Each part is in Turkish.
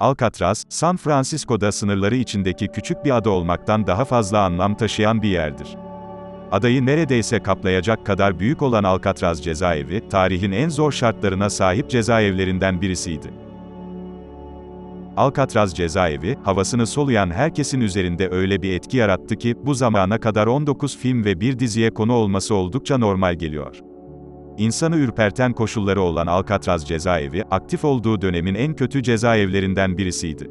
Alcatraz, San Francisco'da sınırları içindeki küçük bir ada olmaktan daha fazla anlam taşıyan bir yerdir. Adayı neredeyse kaplayacak kadar büyük olan Alcatraz cezaevi, tarihin en zor şartlarına sahip cezaevlerinden birisiydi. Alcatraz cezaevi, havasını soluyan herkesin üzerinde öyle bir etki yarattı ki, bu zamana kadar 19 film ve bir diziye konu olması oldukça normal geliyor. İnsanı ürperten koşulları olan Alcatraz cezaevi, aktif olduğu dönemin en kötü cezaevlerinden birisiydi.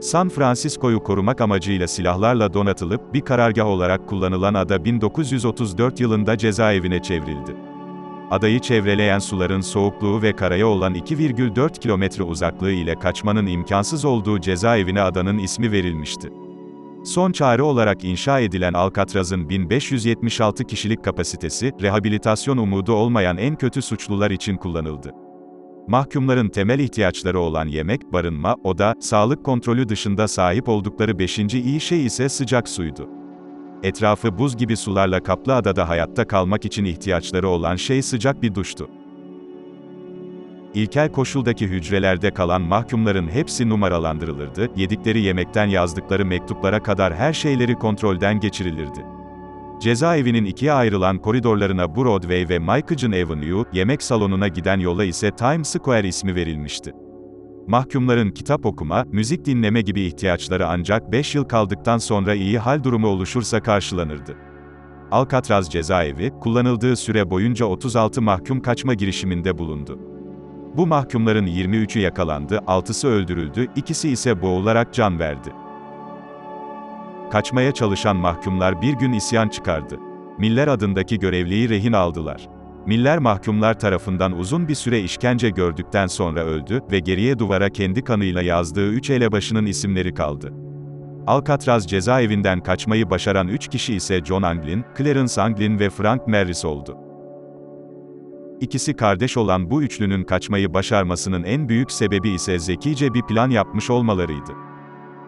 San Francisco'yu korumak amacıyla silahlarla donatılıp, bir karargah olarak kullanılan ada 1934 yılında cezaevine çevrildi. Adayı çevreleyen suların soğukluğu ve karaya olan 2,4 kilometre uzaklığı ile kaçmanın imkansız olduğu cezaevine adanın ismi verilmişti. Son çare olarak inşa edilen Alcatraz'ın 1576 kişilik kapasitesi, rehabilitasyon umudu olmayan en kötü suçlular için kullanıldı. Mahkumların temel ihtiyaçları olan yemek, barınma, oda, sağlık kontrolü dışında sahip oldukları beşinci iyi şey ise sıcak suydu. Etrafı buz gibi sularla kaplı adada hayatta kalmak için ihtiyaçları olan şey sıcak bir duştu. İlkel koşuldaki hücrelerde kalan mahkumların hepsi numaralandırılırdı, yedikleri yemekten yazdıkları mektuplara kadar her şeyleri kontrolden geçirilirdi. Cezaevinin ikiye ayrılan koridorlarına Broadway ve Michael Avenue, yemek salonuna giden yola ise Times Square ismi verilmişti. Mahkumların kitap okuma, müzik dinleme gibi ihtiyaçları ancak 5 yıl kaldıktan sonra iyi hal durumu oluşursa karşılanırdı. Alcatraz cezaevi, kullanıldığı süre boyunca 36 mahkum kaçma girişiminde bulundu. Bu mahkumların 23'ü yakalandı, 6'sı öldürüldü, ikisi ise boğularak can verdi. Kaçmaya çalışan mahkumlar bir gün isyan çıkardı. Miller adındaki görevliyi rehin aldılar. Miller mahkumlar tarafından uzun bir süre işkence gördükten sonra öldü ve geriye duvara kendi kanıyla yazdığı üç elebaşının isimleri kaldı. Alcatraz cezaevinden kaçmayı başaran üç kişi ise John Anglin, Clarence Anglin ve Frank Merris oldu. İkisi kardeş olan bu üçlünün kaçmayı başarmasının en büyük sebebi ise zekice bir plan yapmış olmalarıydı.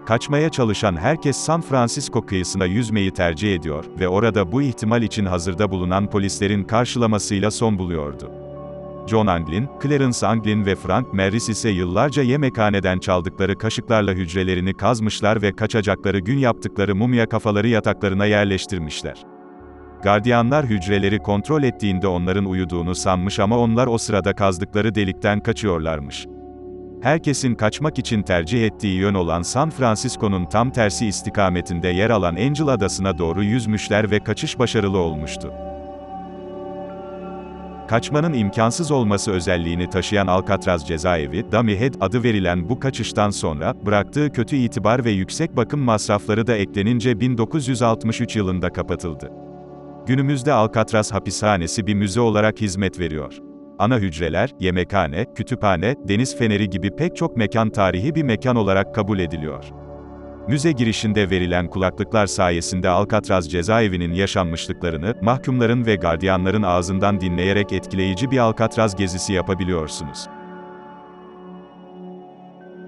Kaçmaya çalışan herkes San Francisco kıyısına yüzmeyi tercih ediyor ve orada bu ihtimal için hazırda bulunan polislerin karşılamasıyla son buluyordu. John Anglin, Clarence Anglin ve Frank Merris ise yıllarca yemekhaneden çaldıkları kaşıklarla hücrelerini kazmışlar ve kaçacakları gün yaptıkları mumya kafaları yataklarına yerleştirmişler. Gardiyanlar hücreleri kontrol ettiğinde onların uyuduğunu sanmış ama onlar o sırada kazdıkları delikten kaçıyorlarmış. Herkesin kaçmak için tercih ettiği yön olan San Francisco'nun tam tersi istikametinde yer alan Angel Adası'na doğru yüzmüşler ve kaçış başarılı olmuştu. Kaçmanın imkansız olması özelliğini taşıyan Alcatraz cezaevi, Dummy Head adı verilen bu kaçıştan sonra, bıraktığı kötü itibar ve yüksek bakım masrafları da eklenince 1963 yılında kapatıldı. Günümüzde Alcatraz hapishanesi bir müze olarak hizmet veriyor. Ana hücreler, yemekhane, kütüphane, deniz feneri gibi pek çok mekan tarihi bir mekan olarak kabul ediliyor. Müze girişinde verilen kulaklıklar sayesinde Alcatraz cezaevinin yaşanmışlıklarını, mahkumların ve gardiyanların ağzından dinleyerek etkileyici bir Alcatraz gezisi yapabiliyorsunuz.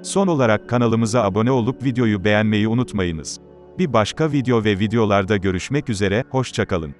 Son olarak kanalımıza abone olup videoyu beğenmeyi unutmayınız. Bir başka video ve videolarda görüşmek üzere, hoşçakalın.